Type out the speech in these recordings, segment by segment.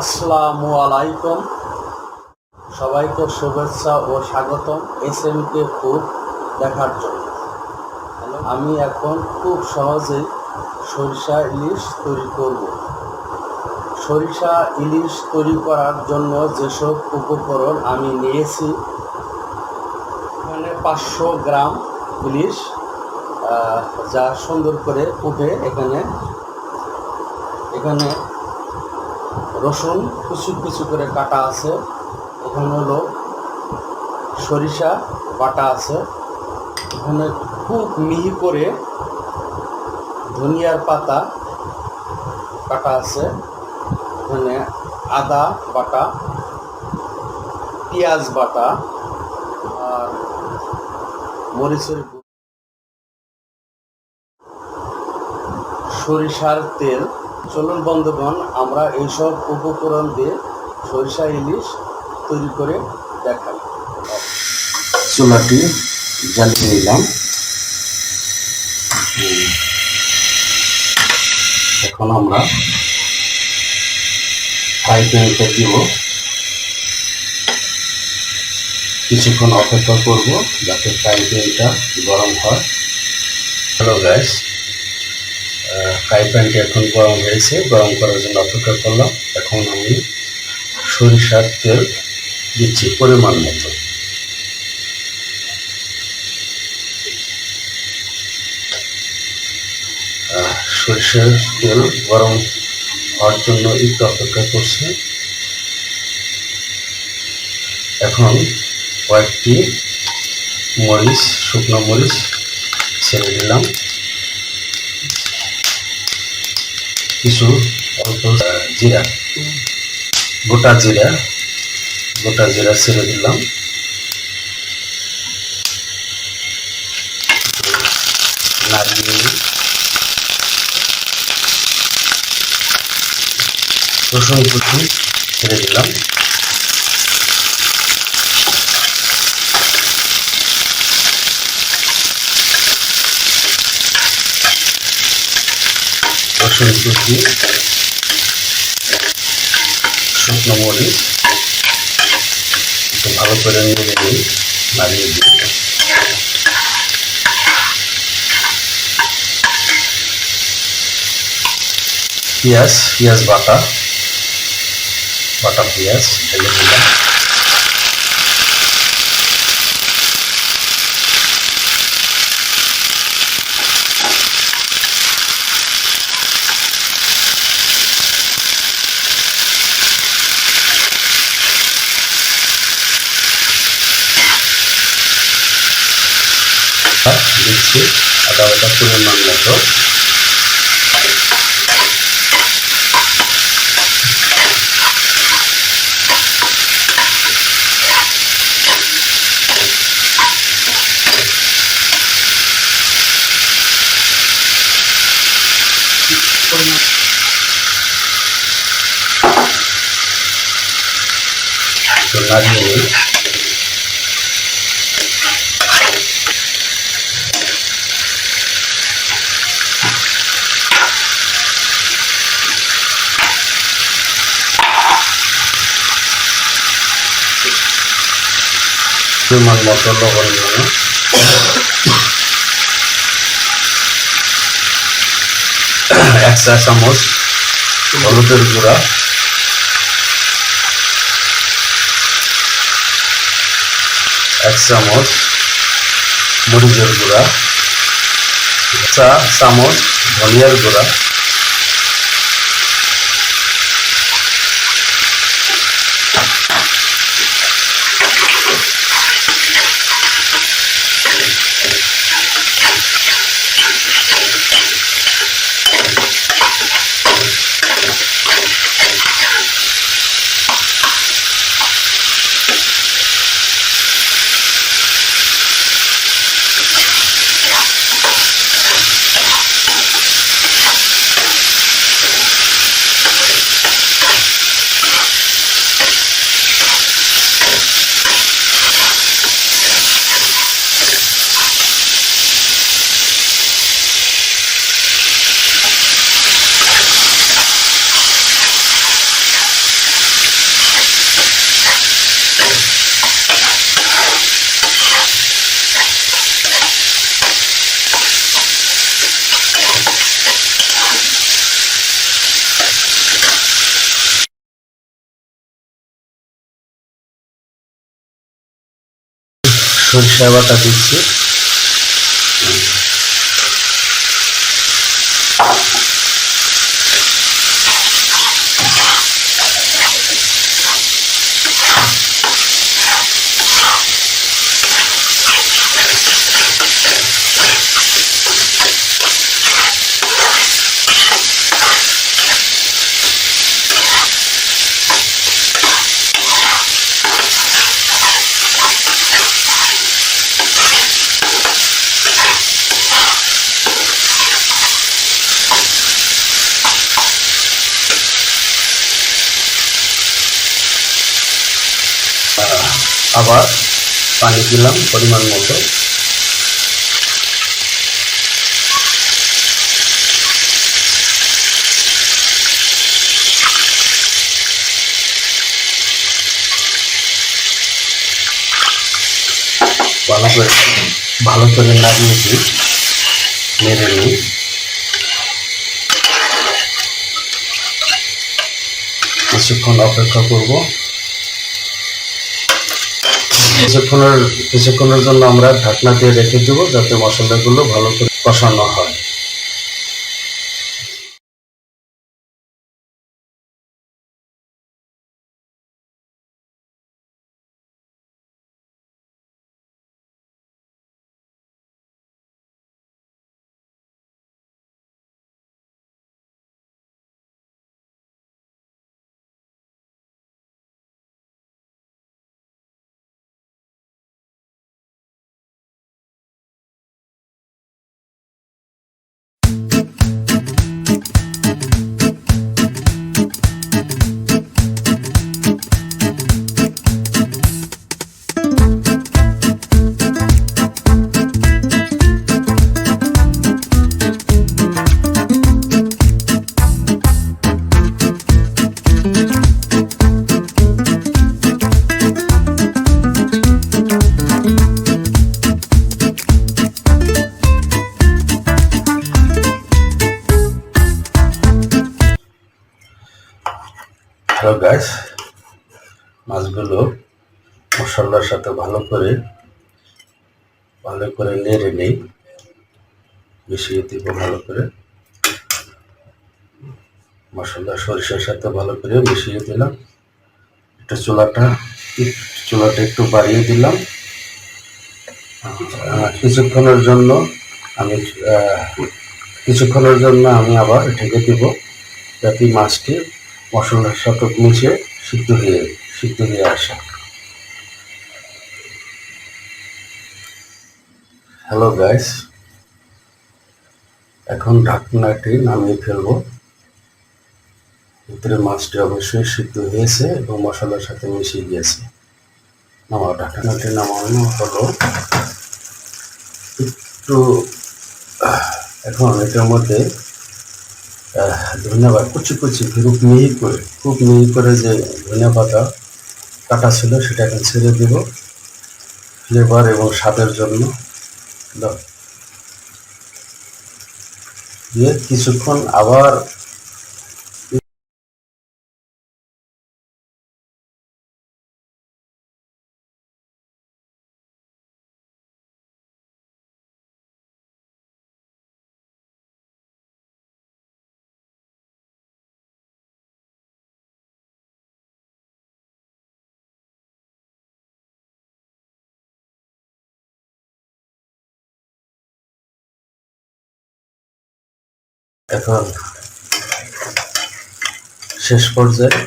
আসসালামু আলাইকুম। সবাইকে শুভেচ্ছা ও স্বাগতম এস এম কে ফুড দেখার জন্য। আমি এখন খুব সহজেই সরিষা ইলিশ তৈরি করব। সরিষা ইলিশ তৈরি করার জন্য যেসব উপকরণ আমি নিয়েছি এখানে পাঁচশো গ্রাম ইলিশ যা সুন্দর করে উঠে এখানে। এখানে রসুন কুচু কুচু করে কাটা আছে। এখানে হলো সরিষা বাটা আছে। এখানে খুব মিহি করে ধনিয়ার পাতা কাটা আছে। এখানে আদা বাটা, পেঁয়াজ বাটা আর মরিচের সরিষার তেল। চলুন বন্ধুগণ আমরা এইসব উপকরণ দিয়ে সরিষা ইলিশ তৈরি করে দেখাই। চুলাটি জ্বালিয়ে নিলাম। এখন আমরা ফ্রাই প্যানটা দিব। কিছুক্ষণ অপেক্ষা করব যাতে ফ্রাই প্যানটা গরম হয়। হ্যালো গাইস ফ্রাই প্যানটি এখন গরম হয়েছে, গরম করার জন্য অপেক্ষা করলাম। এখন আমি সরিষার তেল দিচ্ছি পরিমাণ মতো। সরিষার তেল গরম হওয়ার জন্য একটু অপেক্ষা করছে। এখন কয়েকটি মরিচ, শুকনো মরিচ ছেড়ে দিলাম। কিছু অল্প জিরা গোটা জিরা গোটা জিরা ছেড়ে দিলাম। রসুন কুচি ছেড়ে দিলাম। রসুন কুচি শুকনো মরিচ একটু ভালো করে নেড়ে নিই নাড়িয়ে দিই পেঁয়াজ পেঁয়াজ বাটা বাটা পেঁয়াজ ঢেলে দিলাম দিচ্ছি আদা বাটা পরিমাণ মতো পরিমাণ মতো লবণ এক চা চামচ হলুদের গুঁড়া। এক চামচ মরিচের গুঁড়া। চা চামচ ধনিয়ার গুঁড়া। সরিষা বাটা দিচ্ছি। আবার পানি দিলাম পরিমাণ মতো। ভালো করে ভালো করে দিই, নেড়ে নিই। কিছুক্ষণ অপেক্ষা করব। কিছুক্ষণের কিছুক্ষণের জন্য আমরা ঢাকনা দিয়ে রেখে দেবো যাতে মশলাগুলো ভালো করে কষানো হয়। গাইস মাছগুলো মশলার সাথে ভালো করে ভালো করে নেড়ে নেই। মিশিয়ে দিব ভালো করে। মশলা সরিষার সাথে ভালো করে মিশিয়ে দিলাম। একটু চুলাটা চুলাটা একটু বাড়িয়ে দিলাম। কিছুক্ষণের জন্য আমি কিছুক্ষণের জন্য আমি আবার ঢেকে দিব। যাতে মাছটি মশলার শতক মিশে সিদ্ধ হয়ে সিদ্ধ হয়ে আসে। হ্যালো গাইস এখন ঢাকনাটি নামিয়ে ফেলব। ভিতরে মাছটি অবশ্যই সিদ্ধ হয়েছে এবং মশলার সাথে মিশে গিয়েছে। নামা ঢাকনাটি নামানো হলো। একটু এখন এটার মধ্যে ধন্যবাদ। কুচি কুচি রূপ মিহি করে খুব মিহি করে যে ধনিয়া পাতা কাটা ছিল, সেটা এখন ছেড়ে দেব। ফ্লেভার এবং স্বাদের জন্য। দিয়ে কিছুক্ষণ আবার এখন শেষ পর্যায়ে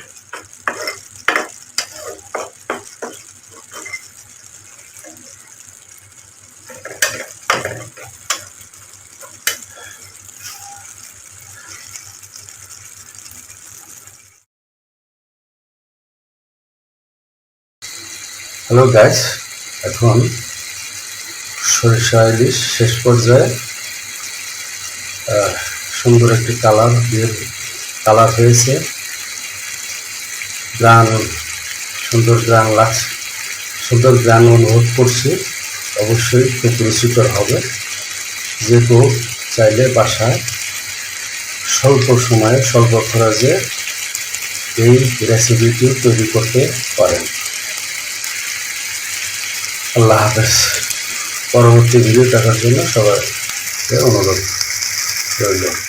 হ্যালো গাইস এখন সরিষা ইলিশ শেষ পর্যায়ে সুন্দর একটি কালার কালার হয়েছে। গ্রান, সুন্দর গ্রান লাগছে। সুন্দর গ্রান অনুভব করছি। অবশ্যই খুব রুচিকর হবে। যে কেউ চাইলে বাসায় স্বল্প সময়ে, স্বল্প খরচে এই রেসিপিটি তৈরি করতে পারেন। আল্লাহ হাফেজ। পরবর্তী ভিডিও দেখার জন্য সবাই অনুরোধ রইল।